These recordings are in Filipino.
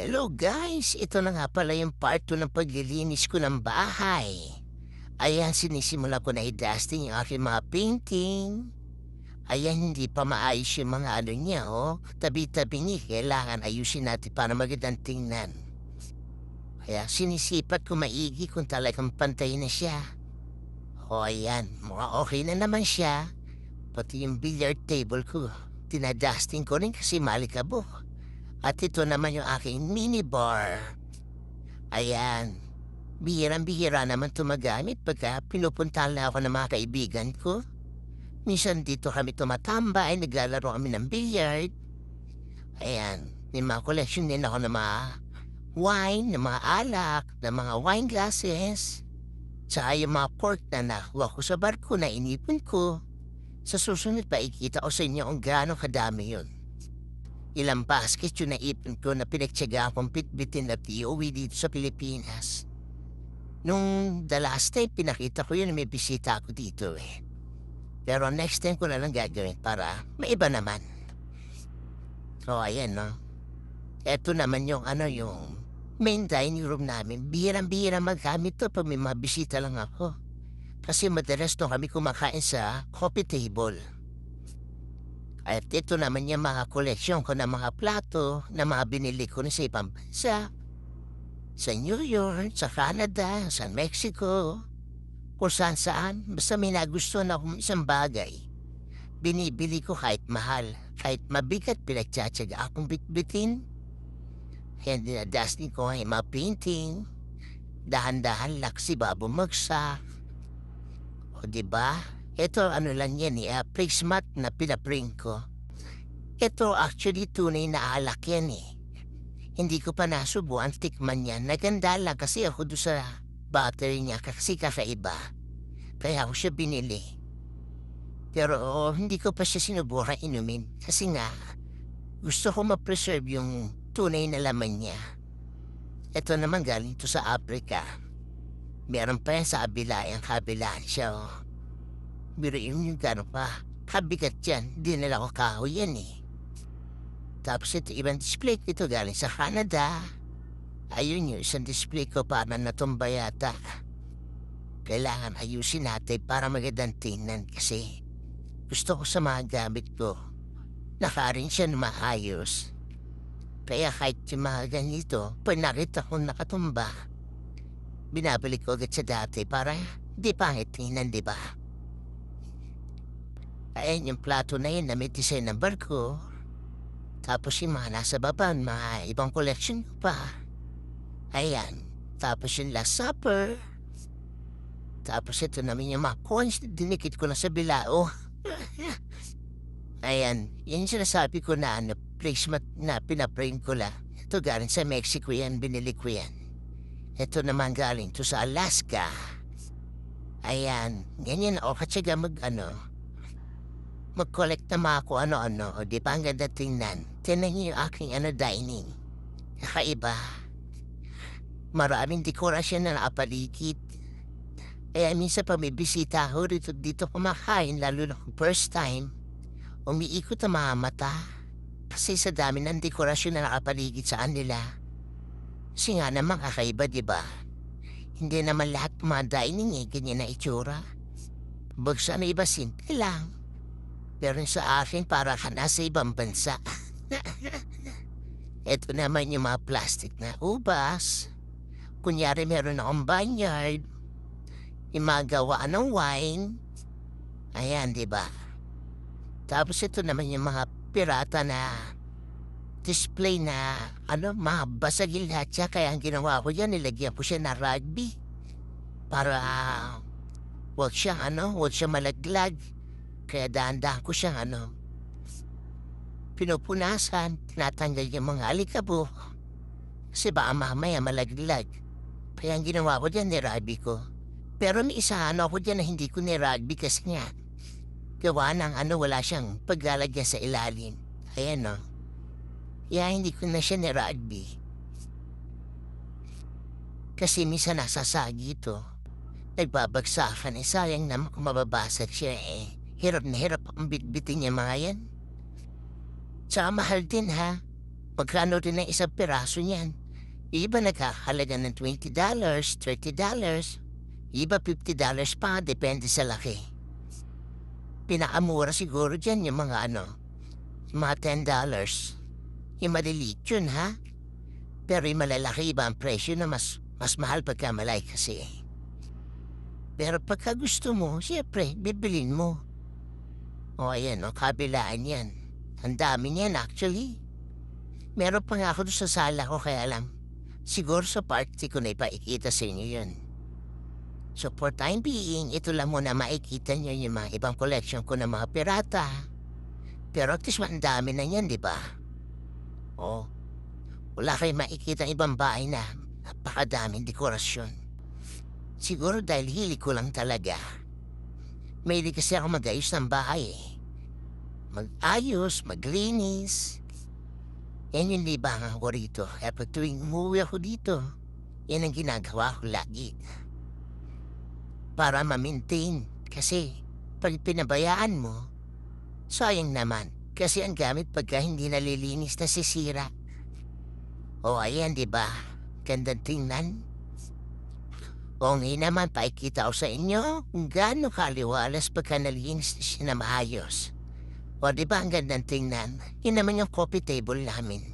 Hello guys, ito na nga pala yung part 2 ng paglilinis ko ng bahay. Ayan, sinisimula ko na i-dusting yung aking mga painting. Ayan, hindi pa maayos yung mga ano niya, oh. Tabi-tabi niya, kailangan ayusin natin para magandang tingnan. Kaya sinisipat ko maigi kung talagang pantay na siya. O ayan, mga okay na naman siya. Pati yung billiard table ko, tinadusting ko rin kasi malikabok. At ito naman yung aking minibar. Ayan. Bihirang-bihira naman tumagamit pagka pinupuntahan na ako ng mga kaibigan ko. Minsan dito kami tumatambay, naglalaro kami ng billiard. Ayan. May mga collection din ako ng mga wine, ng mga alak, ng mga wine glasses. Tsaka yung mga pork na nakuha ko sa barko na inipon ko. Sa susunod pa ikita ko sa inyo kung gaano kadami yun. Ilang basket yung naipon ko na pinagtsaga akong pitbitin na POV dito sa Pilipinas. Nung the last time, pinakita ko yun may bisita ako dito eh. Pero next time ko na lang gagawin para maiba naman. O ayan no. Eto naman yung ano yung main dining room namin. Bihirang-bihira magkamit to pag may mga bisita lang ako. Kasi madalas to kami kumakain sa coffee table. At ito naman yung mga koleksyon ko ng mga plato na mga binili ko sa ibang bansa. Sa New York, sa Canada, sa Mexico, kung saan saan, basta may nagustuhan akong isang bagay. Binibili ko kahit mahal, kahit mabigat pinagtsatsaga akong bitbitin. Kaya dinadustin ko ay mga painting. Dahan-dahan laksi ba bumagsak. O diba? Ito ano lang yan eh, uh, placemat na pinaprint ko. Ito actually tunay na alak yan eh. Hindi ko pa nasubuan tikman yan. Naganda lang kasi ako doon sa battery niya kasi kakaiba. Kaya ako siya binili. Pero oh, hindi ko pa siya sinubukan inumin kasi nga gusto ko ma-preserve yung tunay na laman niya. Ito naman galing to sa Africa. Meron pa yan sa kabila, yung kabilaan siya oh. Biruin yung gano'n pa. Kabigat yan. Di nila ko kahoy yan eh. Tapos ito ibang display ito galing sa Canada. Ayun yung isang display ko para natumba yata. Kailangan ayusin natin para magandang tingnan kasi gusto ko sa mga gamit ko. Nakarin siya na maayos. Kaya kahit yung mga ganito, pag nakita nakatumba, binabalik ko agad sa dati para di pangit tingnan, di ba? Ayan yung plato na yun na may design ng barko. Tapos yung mga nasa baba, mga ibang collection pa. Ayan. Tapos yung Last Supper. Tapos ito naman yung mga coins na dinikit ko na sa bilao. Ayan. Yan yung sinasabi ko na ano, placemat na pinaprame ko lang. Ito galing sa Mexico yan, binili ko yan. Ito naman galing to sa Alaska. Ayan. Ganyan ako katsaga mag ano, mag-collect na mga ano-ano, di ba ang ganda tingnan? Tingnan niyo yung aking ano dining. Kakaiba. Maraming dekorasyon na nakapaligid. Kaya minsan pa may bisita ako rito dito kumakain, lalo na first time, umiikot ang mga mata. Kasi sa dami ng dekorasyon na nakapaligid sa kanila. Kasi nga naman kakaiba, di ba? Hindi naman lahat mga dining eh, ganyan na itsura. Bagsa na iba simple lang. Pero sa akin, para ka nasa ibang bansa. Ito naman yung mga plastic na ubas. Kunyari meron akong vineyard. Yung mga gawaan ng wine. Ayan, di ba? Tapos ito naman yung mga pirata na display na ano, mga lahat siya. Kaya ang ginawa ko dyan, nilagyan ko siya na rugby. Para wag siyang ano, wag siya malaglag. Kaya dahan-dahan ko siyang ano, pinupunasan, tinatanggal yung mga alikabo. Kasi baka mamaya malaglag. Kaya ang ginawa ko dyan, nirugby ko. Pero may isa ano ako dyan na hindi ko nirugby kasi nga, gawa ng ano, wala siyang paglalagyan sa ilalim. Ayan no. Kaya hindi ko na siya nirugby. Kasi minsan nasasagi ito. Nagbabagsakan eh, sayang naman kung siya eh. Hirap na hirap ang bitbitin niya mga yan. Tsaka mahal din ha. Magkano rin ang isang piraso niyan? Iba nagkakalaga ng $20, $30, iba $50 pa, depende sa laki. Pinakamura siguro dyan yung mga ano, mga $10. Yung maliliit yun, ha? Pero yung malalaki iba ang presyo na mas, mas mahal pagka malay kasi. Pero pagka gusto mo, siyempre, bibilin mo. O ayan, o, kabilaan yan. Ang dami niyan actually. Meron pa nga ako doon sa sala ko kaya lang. Siguro sa party ko na ipaikita sa inyo yun. So for time being, ito lang muna makikita nyo yung mga ibang collection ko ng mga pirata. Pero at least ang dami na yan, di ba? Oh, wala kayong makikita ibang bahay na napakadaming dekorasyon. Siguro dahil hili ko lang talaga. May kasi ako mag-ayos ng bahay eh. Mag-ayos, maglinis. Yan yung libangan ko rito. Kaya pag tuwing umuwi ako dito, yan ang ginagawa ko lagi. Para ma-maintain. Kasi pag pinabayaan mo, sayang naman. Kasi ang gamit pagka hindi nalilinis na sisira. O ayan, di ba? Gandang tingnan. O ngayon naman, paikita ko sa inyo kung gaano kaliwalas pagka nalinis na siya na maayos. O di ba ang gandang tingnan? Yun naman yung coffee table namin.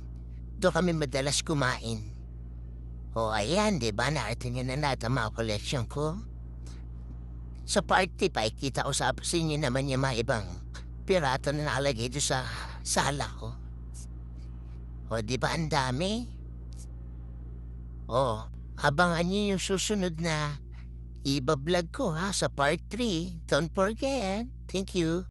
Doon kami madalas kumain. O ayan, di ba? Nakita niyo na lahat ang mga collection ko. Sa party, paikita ko sa sa inyo naman yung mga ibang pirato na nakalagay doon sa sala ko. O di ba ang dami? O, abangan niyo yung susunod na iba vlog ko ha sa part 3. Don't forget. Thank you.